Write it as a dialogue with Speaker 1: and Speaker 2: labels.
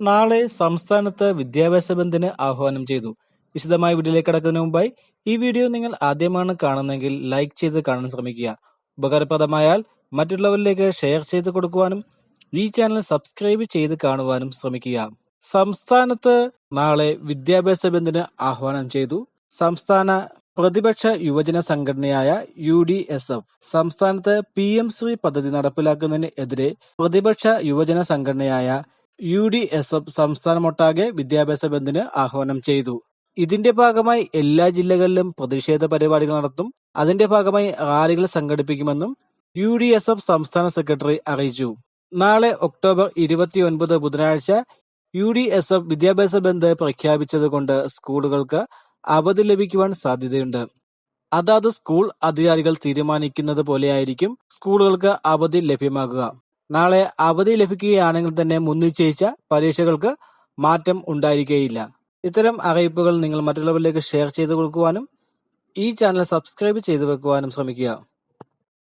Speaker 1: നാളെ സംസ്ഥാനത്ത് വിദ്യാഭ്യാസ ബന്ദിന് ആഹ്വാനം ചെയ്തു. വിശദമായ വീഡിയോയിലേക്ക് കടക്കുന്നതിന് മുമ്പായി ഈ വീഡിയോ നിങ്ങൾ ആദ്യമാണ് കാണുന്നതെങ്കിൽ ലൈക്ക് ചെയ്ത് കാണാൻ ശ്രമിക്കുക. ഉപകാരപ്രദമായാൽ മറ്റുള്ളവരിലേക്ക് ഷെയർ ചെയ്ത് കൊടുക്കുവാനും ഈ ചാനൽ സബ്സ്ക്രൈബ് ചെയ്ത് കാണുവാനും ശ്രമിക്കുക. സംസ്ഥാനത്ത് നാളെ വിദ്യാഭ്യാസ ബന്ദിന് ആഹ്വാനം ചെയ്തു സംസ്ഥാന പ്രതിപക്ഷ യുവജന സംഘടനയായ യു ഡി എസ് എഫ്. സംസ്ഥാനത്ത് പി എം ശ്രീ പദ്ധതി നടപ്പിലാക്കുന്നതിന് എതിരെ പ്രതിപക്ഷ യുവജന സംഘടനയായ യു ഡി എസ് എഫ് സംസ്ഥാനമൊട്ടാകെ വിദ്യാഭ്യാസ ബന്ദിന് ആഹ്വാനം ചെയ്തു. ഇതിന്റെ ഭാഗമായി എല്ലാ ജില്ലകളിലും പ്രതിഷേധ പരിപാടികൾ നടത്തും. അതിന്റെ ഭാഗമായി റാലികൾ സംഘടിപ്പിക്കുമെന്നും യു ഡി എസ് എഫ് സംസ്ഥാന സെക്രട്ടറി അറിയിച്ചു. നാളെ ഒക്ടോബർ ഇരുപത്തിയൊൻപത് ബുധനാഴ്ച യു ഡി എസ് എഫ് വിദ്യാഭ്യാസ ബന്ദ് പ്രഖ്യാപിച്ചതുകൊണ്ട് സ്കൂളുകൾക്ക് അവധി ലഭിക്കുവാൻ സാധ്യതയുണ്ട്. അതാത് സ്കൂൾ അധികാരികൾ തീരുമാനിക്കുന്നത് പോലെയായിരിക്കും സ്കൂളുകൾക്ക് അവധി ലഭ്യമാകുക. നാളെ അവധി ലഭിക്കുകയാണെങ്കിൽ തന്നെ മുൻനിശ്ചയിച്ച പരീക്ഷകൾക്ക് മാറ്റം ഉണ്ടായിരിക്കുകയില്ല ഇത്തരം അറിയിപ്പുകൾ നിങ്ങൾ മറ്റുള്ളവരിലേക്ക് ഷെയർ ചെയ്തു കൊടുക്കുവാനും ഈ ചാനൽ സബ്സ്ക്രൈബ് ചെയ്തു വെക്കുവാനും ശ്രമിക്കുക.